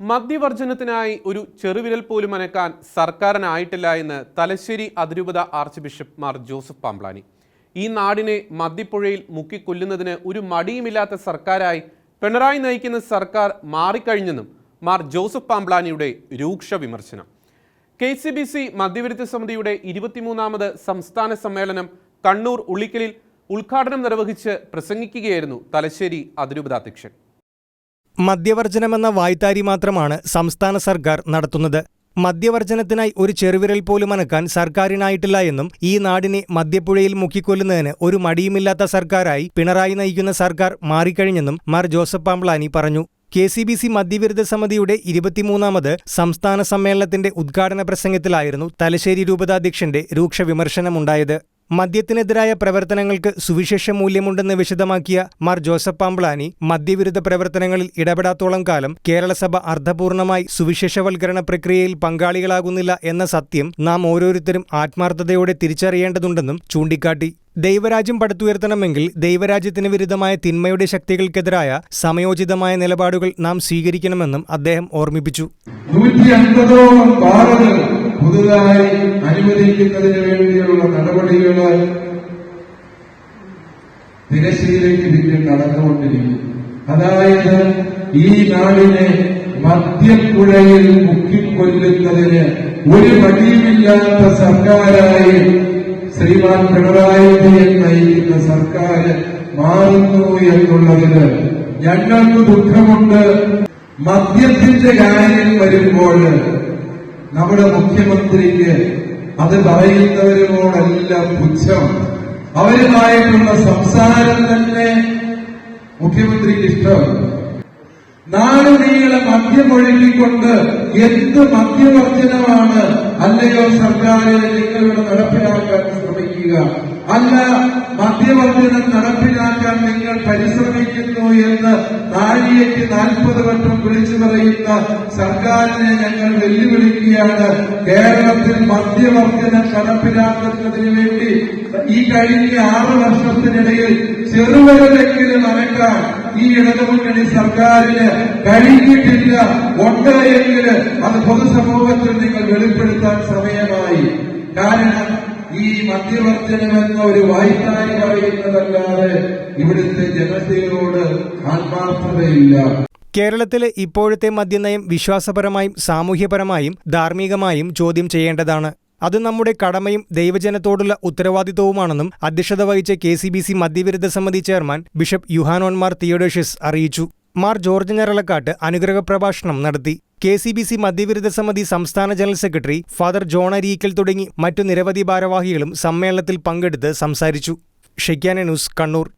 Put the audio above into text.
മദ്യവർജനത്തിനായി ഒരു ചെറുവിരൽ പോലും അനക്കാൻ സർക്കാരിനായിട്ടില്ല എന്ന് തലശ്ശേരി അതിരൂപത archbishop Mar Joseph Pamplany. ഈ നാടിനെ മദ്യപ്പുഴയിൽ മുക്കിക്കൊല്ലുന്നതിന് ഒരു മടിയുമില്ലാത്ത സർക്കാരായി പിണറായി നയിക്കുന്ന സർക്കാർ മാറിക്കഴിഞ്ഞെന്നും മാർ ജോസഫ് പാംപ്ലാനിയുടെ രൂക്ഷ വിമർശനം. കെ സി ബി സി മദ്യവിരുദ്ധ സമിതിയുടെ ഇരുപത്തിമൂന്നാമത് സംസ്ഥാന സമ്മേളനം കണ്ണൂർ ഉള്ളിക്കലിൽ ഉദ്ഘാടനം നിർവഹിച്ച് പ്രസംഗിക്കുകയായിരുന്നു തലശ്ശേരി അതിരൂപതാധ്യക്ഷൻ മദ്യവർജനമെന്ന വായ്ത്താരി മാത്രമാണ് സംസ്ഥാന സർക്കാർ നടത്തുന്നത്. മദ്യവർജനത്തിനായി ഒരു ചെറുവിരൽ പോലും അനക്കാൻ സർക്കാരിനായിട്ടില്ല എന്നും ഈ നാടിനെ മദ്യപ്പുഴയിൽ മുക്കിക്കൊല്ലുന്നതിന് ഒരു മടിയുമില്ലാത്ത സർക്കാരായി പിണറായി നയിക്കുന്ന സർക്കാർ മാറിക്കഴിഞ്ഞെന്നും മാർ ജോസഫ് പാംപ്ലാനി പറഞ്ഞു. കെ സി ബി സി മദ്യവിരുദ്ധ സമിതിയുടെ ഇരുപത്തിമൂന്നാമത് സംസ്ഥാന സമ്മേളനത്തിന്റെ ഉദ്ഘാടന പ്രസംഗത്തിലായിരുന്നു തലശ്ശേരി രൂപതാധ്യക്ഷന്റെ രൂക്ഷ വിമർശനമുണ്ടായത്. മദ്യത്തിനെതിരായ പ്രവർത്തനങ്ങൾക്ക് സുവിശേഷ മൂല്യമുണ്ടെന്ന് വിശദമാക്കിയ മാർ ജോസഫ് പാമ്പ്ലാനി മദ്യവിരുദ്ധ പ്രവർത്തനങ്ങളിൽ ഇടപെടാത്തോളം കാലം കേരളസഭ അർദ്ധപൂർണമായി സുവിശേഷവൽക്കരണ പ്രക്രിയയിൽ പങ്കാളികളാകുന്നില്ല എന്ന സത്യം നാം ഓരോരുത്തരും ആത്മാർത്ഥതയോടെ തിരിച്ചറിയേണ്ടതുണ്ടെന്നും ചൂണ്ടിക്കാട്ടി. ദൈവരാജ്യം പടുത്തുയർത്തണമെങ്കിൽ ദൈവരാജ്യത്തിന് വിരുദ്ധമായ തിന്മയുടെ ശക്തികൾക്കെതിരായ സമയോചിതമായ നിലപാടുകൾ നാം സ്വീകരിക്കണമെന്നും അദ്ദേഹം ഓർമ്മിപ്പിച്ചു. നൂറ്റി അൻപതോളം ബാറുകൾ പുതുതായി അനുവദിക്കുന്നതിന് വേണ്ടിയുള്ള നടപടികൾ തിരശ്ശീലയ്ക്ക് പിന്നിൽ നടന്നുകൊണ്ടിരിക്കും അതായത് ഈ നാടിനെ മദ്യപ്പുഴയിൽ മുക്കിക്കൊല്ലുന്നതിന് ഒരു മടിയുമില്ലാത്ത സർക്കാരായി ശ്രീമാൻ പിണറായി വിജയൻ നയിക്കുന്ന സർക്കാർ മാറുന്നു എന്നുള്ളതിന് ഞങ്ങൾക്ക് ദുഃഖമുണ്ട്. മദ്യത്തിന്റെ കാര്യം വരുമ്പോൾ നമ്മുടെ മുഖ്യമന്ത്രിക്ക് അത് പറയുന്നവരോടെല്ലാം പുച്ഛം. അവരുമായിട്ടുള്ള സംസാരം തന്നെ മുഖ്യമന്ത്രിക്ക് ഇഷ്ടമാണ് നാടുനീളെ മദ്യമൊഴുകിക്കൊണ്ട് എന്ത് മദ്യവർജനമാണ് അല്ലയോ സർക്കാരിനെ നിങ്ങളിവിടെ നടപ്പിലാക്കാൻ ശ്രമിക്കുക. അല്ല മദ്യവർജനം നടപ്പിലാക്കാൻ നിങ്ങൾ പരിശ്രമിക്കുന്നു എന്ന് നാഴികയ്ക്ക് നാൽപ്പത് വട്ടം വിളിച്ചു പറയുന്ന സർക്കാരിനെ ഞങ്ങൾ വെല്ലുവിളിക്കുകയാണ്. കേരളത്തിൽ മദ്യവർജനം നടപ്പിലാക്കുന്നതിന് വേണ്ടി ഈ കഴിഞ്ഞ ആറ് വർഷത്തിനിടയിൽ ചെറുവരുടെങ്കിലും അനക്കാൻ ഈ ഇടതുമുന്നണി സർക്കാരിന് കഴിഞ്ഞിട്ടില്ല. ഉണ്ട് എങ്കിൽ അത് പൊതുസമൂഹത്തിൽ നിങ്ങൾ വെളിപ്പെടുത്താൻ സമയമായി. ഈ മദ്യവർജനമെന്ന ഒരു വായ്പായി പറയുന്നതല്ലാതെ ഇവിടുത്തെ ജനതയോട് ആത്മാർത്ഥതയില്ല കേരളത്തിലെ ഇപ്പോഴത്തെ മദ്യനയം വിശ്വാസപരമായും സാമൂഹ്യപരമായും ധാർമ്മികമായും ചോദ്യം ചെയ്യേണ്ടതാണ്. അത് നമ്മുടെ കടമയും ദൈവജനത്തോടുള്ള ഉത്തരവാദിത്വവുമാണെന്നും അധ്യക്ഷത വഹിച്ച കെ സി ബി സി മദ്യവിരുദ്ധ സമിതി ചെയർമാൻ ബിഷപ്പ് യുഹാനോൻമാർ തിയോഡോഷ്യസ് അറിയിച്ചു. മാർ ജോർജ് ഞരളക്കാട്ട് അനുഗ്രഹ പ്രഭാഷണം നടത്തി. കെ സി ബി സി മദ്യവിരുദ്ധ സമിതി സംസ്ഥാന general secretary father John Areekal തുടങ്ങി മറ്റു നിരവധി ഭാരവാഹികളും സമ്മേളനത്തിൽ പങ്കെടുത്ത് സംസാരിച്ചു. ഷെയ്ക്കാന ന്യൂസ് കണ്ണൂർ.